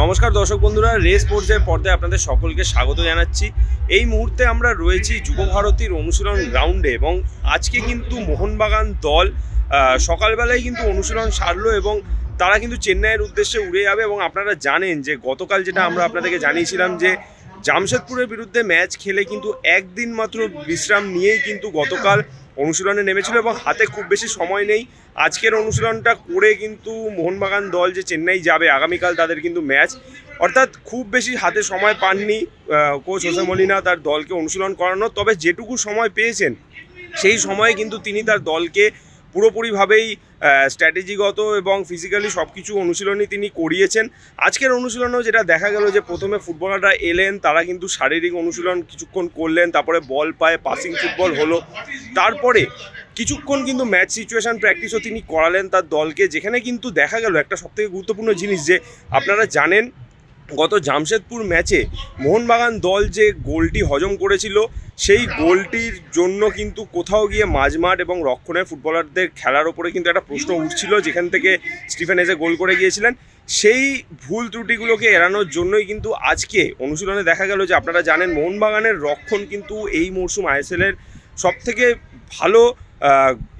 নমস্কার দর্শক বন্ধুরা, রেস পর্যায়ে পর্দায় আপনাদের সকলকে স্বাগত জানাচ্ছি। এই মুহূর্তে আমরা রয়েছি যুব ভারতীর অনুশীলন গ্রাউন্ডে এবং আজকে কিন্তু মোহনবাগান দল সকালবেলায় কিন্তু অনুশীলন সারলো এবং তারা কিন্তু চেন্নাইয়ের উদ্দেশ্যে উড়ে যাবে এবং আপনারা জানেন যে গতকাল যেটা আমরা আপনাদেরকে জানিয়েছিলাম যে জামশেদপুরের বিরুদ্ধে ম্যাচ খেলে কিন্তু একদিন মাত্র বিশ্রাম নিয়েই কিন্তু গতকাল অনুশীলনে নেমেছিল এবং হাতে খুব বেশি সময় নেই। আজকের অনুশীলনটা করে কিন্তু মোহনবাগান দল যে চেন্নাই যাবে, আগামীকাল তাদের কিন্তু ম্যাচ। অর্থাৎ খুব বেশি হাতে সময় পাননি কোচ হোসে মলিনা তার দলকে অনুশীলন করানো তবে যেটুকু সময় পেয়েছেন, সেই সময়ে কিন্তু তিনি তার দলকে পুরোপুরিভাবেই স্ট্র্যাটেজিগত এবং ফিজিক্যালি সব কিছু অনুশীলনই তিনি করিয়েছেন। আজকের অনুশীলনেও যেটা দেখা গেল যে প্রথমে ফুটবলাররা এলেন, তারা কিন্তু শারীরিক অনুশীলন কিছুক্ষণ করলেন, তারপরে বল পায় পাসিং ফুটবল হলো। তারপরে কিছুক্ষণ কিন্তু ম্যাচ সিচুয়েশান প্র্যাকটিসও তিনি করালেন তার দলকে, যেখানে কিন্তু দেখা গেল একটা সবথেকে গুরুত্বপূর্ণ জিনিস যে আপনারা জানেন গত জামশেদপুর ম্যাচে মোহনবাগান দল যে গোলটি হজম করেছিল, সেই গোলটির জন্য কিন্তু কোথাও গিয়ে মাঝমাঠ এবং রক্ষণের ফুটবলারদের খেলার ওপরে কিন্তু একটা প্রশ্ন উঠছিল, যেখান থেকে স্টিফেন এজে গোল করে গিয়েছিলেন। সেই ভুল ত্রুটিগুলোকে এড়ানোর জন্যই কিন্তু আজকে অনুশীলনে দেখা গেল যে আপনারা জানেন মোহনবাগানের রক্ষণ কিন্তু এই মরশুম আইএসএলের সব থেকে ভালো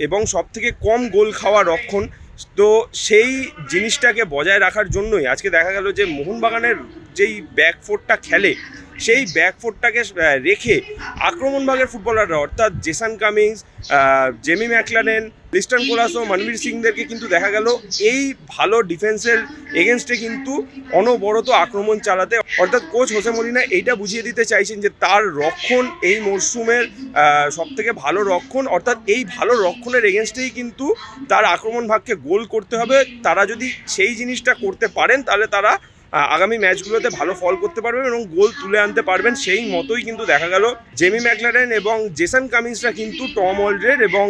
এবং সব থেকে কম গোল খাওয়া রক্ষণ। তো সেই জিনিসটাকে বজায় রাখার জন্যই আজকে দেখা গেল যে মোহনবাগানের যেই ব্যাকফোর্টটা খেলে, সেই ব্যাকফোর্টটাকে রেখে আক্রমণভাগের ফুটবলাররা অর্থাৎ Jason Cummings Jamie Maclaren Liston ও মনবীর সিংদেরকে কিন্তু দেখা গেল এই ভালো ডিফেন্সের এগেনস্টে কিন্তু অনবরত আক্রমণ চালাতে। অর্থাৎ কোচ হোসে মলিনা এইটা বুঝিয়ে দিতে চাইছেন যে তার রক্ষণ এই মরশুমের সব থেকে ভালো রক্ষণ। অর্থাৎ এই ভালো রক্ষণের এগেনস্টেই কিন্তু তার আক্রমণ ভাগকে গোল করতে হবে। তারা যদি সেই জিনিসটা করতে পারেন তাহলে তারা আগামী ম্যাচগুলোতে ভালো ফল করতে পারবেন এবং গোল তুলে আনতে পারবেন। সেই মতোই কিন্তু দেখা গেল। জেমি ম্যাকলারেন এবং জেসন কামিন্সরা কিন্তু টম অলরেড এবং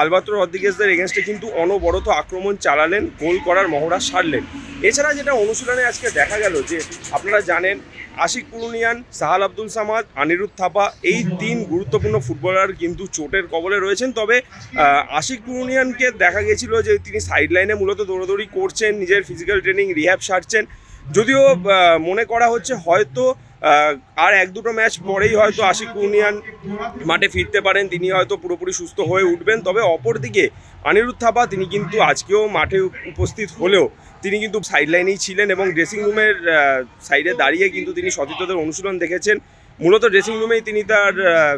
আলবাত্র রদ্রিগেজদের এগেনস্টে কিন্তু অনবরত আক্রমণ চালালেন, গোল করার মহড়া সারলেন। এছাড়া যেটা অনুশীলনে আজকে দেখা গেল যে আপনারা জানেন, আশিক পুরুনিয়ান সাহাল আব্দুল সামাদ, আনিরুদ্ধ থাপা, এই তিন গুরুত্বপূর্ণ ফুটবলার কিন্তু চোটের কবলে রয়েছেন। তবে আশিক পুরুনিয়ানকে দেখা গেছিল যে তিনি সাইড লাইনে মূলত দৌড়াদৌড়ি করছেন, নিজের ফিজিক্যাল ট্রেনিং রিহ্যাব সারছেন। যদিও মনে করা হচ্ছে হয়তো আর এক দুটো ম্যাচ পরেই হয়তো আশিক পুরুনিয়ান মাঠে ফিরতে পারেন, তিনি হয়তো পুরোপুরি সুস্থ হয়ে উঠবেন। তবে অপরদিকে অনিরুদ্ধ থাপা, তিনি কিন্তু আজকেও মাঠে উপস্থিত হলেও তিনি কিন্তু সাইড লাইনেই ছিলেন এবং ড্রেসিং রুমের সাইডে দাঁড়িয়ে কিন্তু তিনি সতীর্থদের অনুশীলন দেখেছেন। মূলত ড্রেসিং রুমেই তিনি তার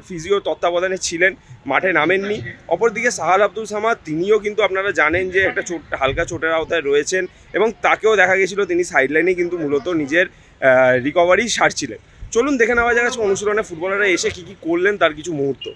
ফিজিও তত্ত্বাবধানে ছিলেন, মাঠে নামেননি। অপরদিকে সাহাল আব্দুল সামাদ, তিনিও কিন্তু আপনারা জানেন যে একটা চোট হালকা চোটের আওতায় রয়েছেন এবং তাকেও দেখা গেছিল তিনি সাইড লাইনে কিন্তু মূলত নিজের রিকভারি সারছিলেন। চলুন দেখে নেওয়া যাক অনুশীলনে ফুটবলাররা এসে কী কী করলেন তার কিছু মুহূর্ত।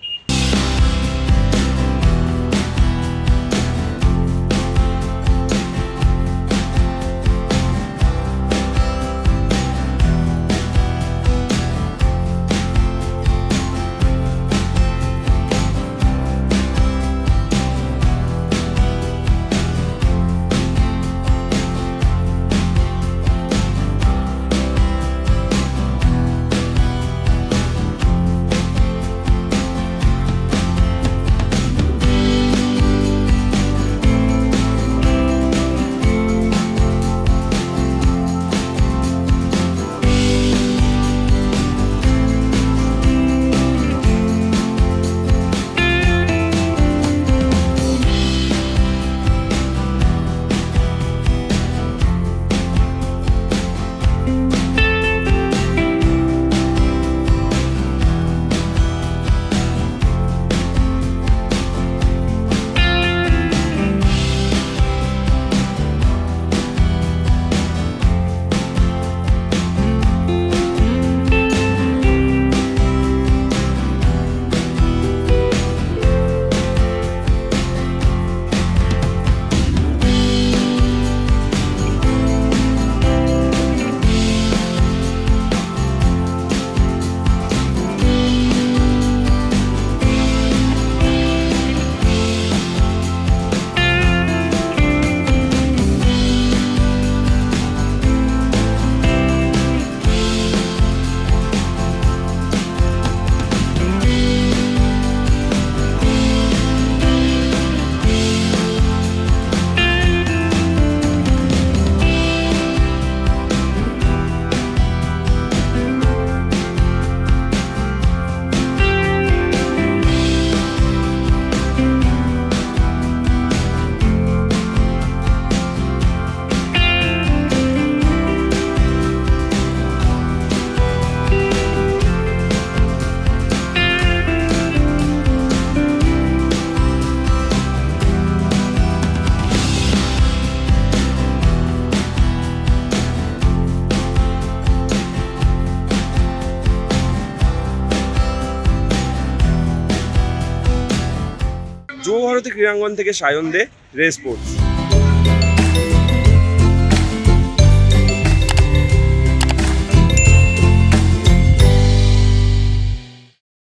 যুবভারতী ক্রীড়াঙ্গন থেকে সায়ন দে রেস স্পোর্টস।